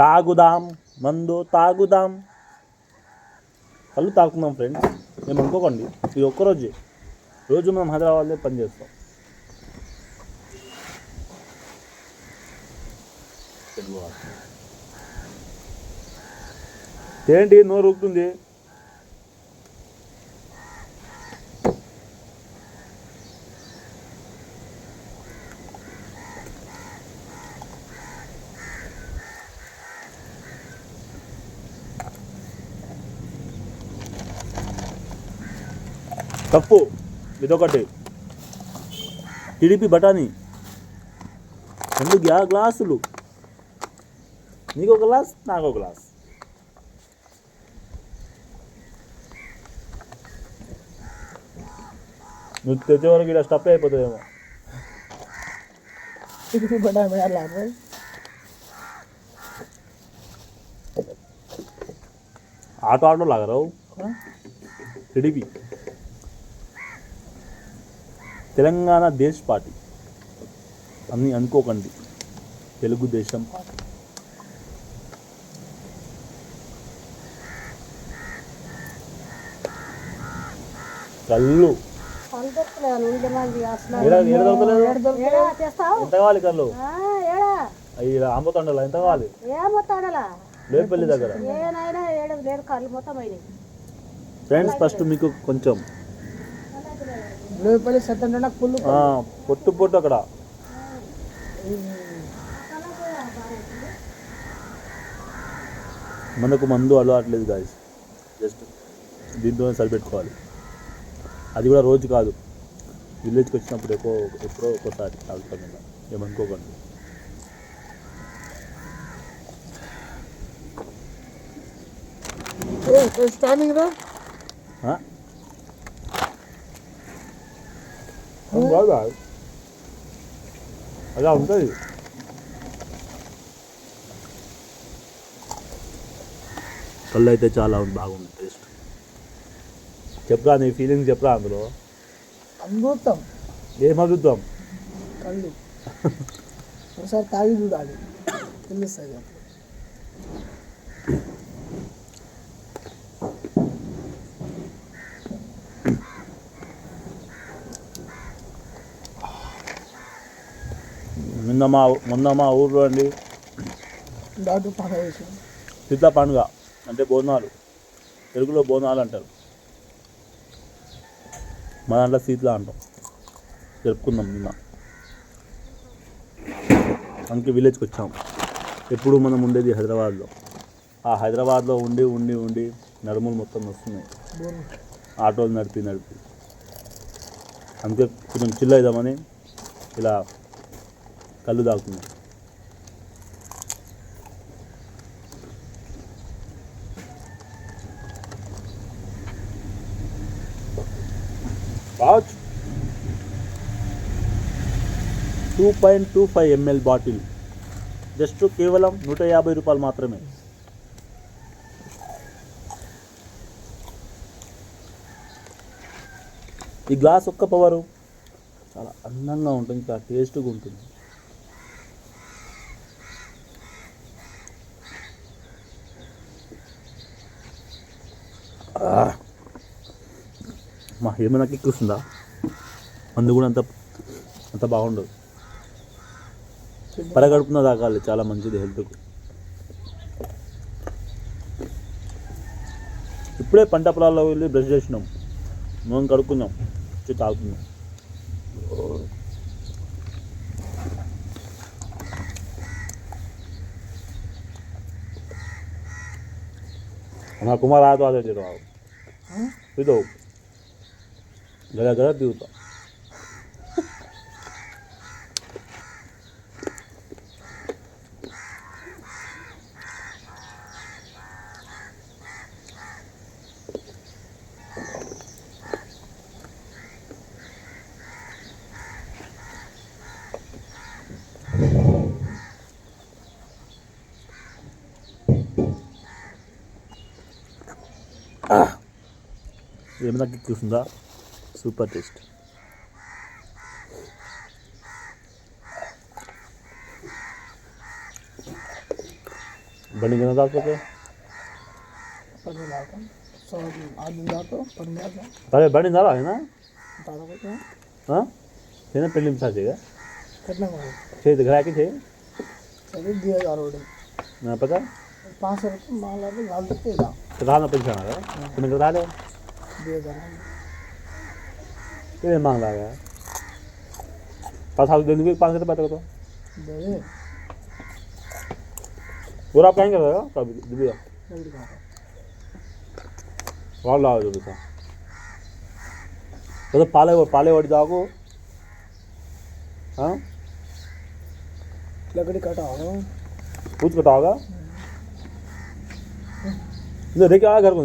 తాగుదాం మందు తాగుదాం. కళ్ళు తాగుతున్నాం ఫ్రెండ్స్ మేము అనుకోకండి ఇది ఒక్కరోజే. రోజు మనం హైదరాబాద్లో పని చేస్తాం తెలుగు భాష. ఏంటి నోరు ఊపుతుంది? ಕಪ್ಪು ಬಿದೊಕಟ್ಟೆ టీడీపీ బఠానీ రెండు గ్యా గ్లాసులు నీకు ఒక గ్లాస్ నాకు ఒక గ్లాస్ నువ్వు తెచ్చే వరకు ఇలా స్టఫ్ అయిపోతుందేమో టీడీపీ బఠానీ అలా ఆటో ఆటో లాగరావు టీడీపీ తెలంగాణ దేశ్ పార్టీ అని అనుకోకండి. తెలుగుదేశం పార్టీ. కళ్ళు. ఎంత కావాలి కళ్ళు? ఆంబతండలు ఎంత కావాలి? లేపల్లి దగ్గర. ఫ్రెండ్స్ ఫస్ట్ మీకు కొంచెం లోపలి పొట్టు పొట్టు అక్కడ. మనకు మందు అలవాట్లేదు గాయస్ జస్ట్ దీంతోనే సరిపెట్టుకోవాలి. అది కూడా రోజు కాదు. విలేజ్కి వచ్చినప్పుడు ఎక్కువ ఎప్పుడో ఒక్కోసారి తాగుతాం ఇలా ఏమనుకోకండి స్టాండింగ్ రా? అలా ఉంటుంది కళ్ళు అయితే చాలా బాగుంది టేస్ట్ చెప్పరా నీ ఫీలింగ్ చెప్పరా అందులో అమృతం ఏం అడుగుతాం కళ్ళు ఒకసారి తాగి చూడాలి తెలుస్తుంది నిన్న మా మొన్న మా ఊర్లో అండి. డాక్టర్ పండుగ అంటే బోనాలు. తెలుగులో బోనాలు అంటారు. మా దాంట్లో శీతల అంటాం. జరుపుకుందాం నిన్న. అందుకే విలేజ్కి వచ్చాం. ఎప్పుడు మనం ఉండేది హైదరాబాద్లో. ఆ హైదరాబాద్లో ఉండి ఉండి ఉండి నడుములు మొత్తం వస్తున్నాయి ఆటోలు నడిపి నడిపి. అందుకే కొంచెం చిల్ అవుదామని ఇలా కళ్ళు తాగుతున్నాం watch. Two point two five ML bottle. Just కేవలం నూట యాభై రూపాయలు మాత్రమే. ఈ గ్లాస్ ఒక్క పవరు. చాలా అందంగా ఉంటుంది చాలా టేస్ట్గా ఉంటుంది. మా ఏమైనా ఎక్కిస్తుందా మందు కూడా అంత అంత బాగుండదు పరగడుపున తాగాలి చాలా మంచిది హెల్త్కు ఇప్పుడే పంట పొలాల్లో వెళ్ళి బ్రష్ చేసినాం మొహం కడుక్కున్నాం వచ్చి తాగుతున్నాం हमारा कुमार आया तो आते थे પીધો ઘણા ઘણા પીવું તો ఏమైనా చూస్తుందా సూపర్ టేస్ట్ బండి కింద తాకపోతే పని దాకా సో అది దాకా పని దాకా అదే బండి తారా ఆయన తాగకపోతే నేను పెళ్ళి సాక్షిగా కట్నం కాదు చేయి గ్రాకి చేయి సరే दिया जा रोड నా పక్క पाँच सौ रुपये माल आते गाल देते जा రాన పెంచాను కొన్ని రాలే दिया जा कितने मांग रहा है? पाँच साल तो दे दूँगी पाँच कितने बात करो और आप कहेंगे सर कब दिव्या और लाओ जो बेटा तो पाले वो पाले वाली जाओ हाँ? लकड़ी काटा होगा? हम्म। कुछ बताओगा देखिए आ घर को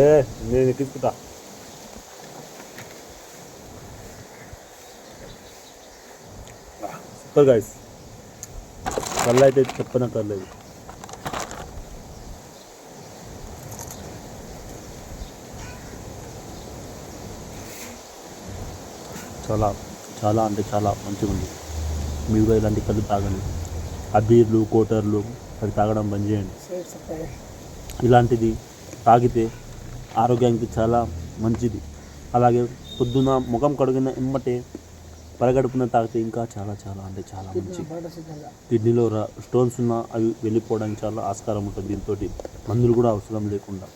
ఏ నేను ఎక్కించుకుంటా. Super guys. కళ్ళు అయితే చెప్పనక్కర్లేదు. చాలా చాలా అంటే చాలా మంచిగా ఉంది మీరు ఇలాంటి కళ్ళు తాగండి. ఆ బీర్లు కోటర్లు అది తాగడం బంద్ చేయండి. ఇలాంటిది తాగితే ఆరోగ్యానికి చాలా మంచిది. అలాగే పొద్దున ముఖం కడుగున ఇమ్మటే పరగడుపున తాగితే ఇంకా చాలా చాలా అంటే చాలా మంచి. కిడ్నీలో స్టోన్స్ ఉన్నా అవి వెళ్ళిపోవడానికి చాలా ఆస్కారం ఉంటుంది. దీంతో మందులు కూడా అవసరం లేకుండా.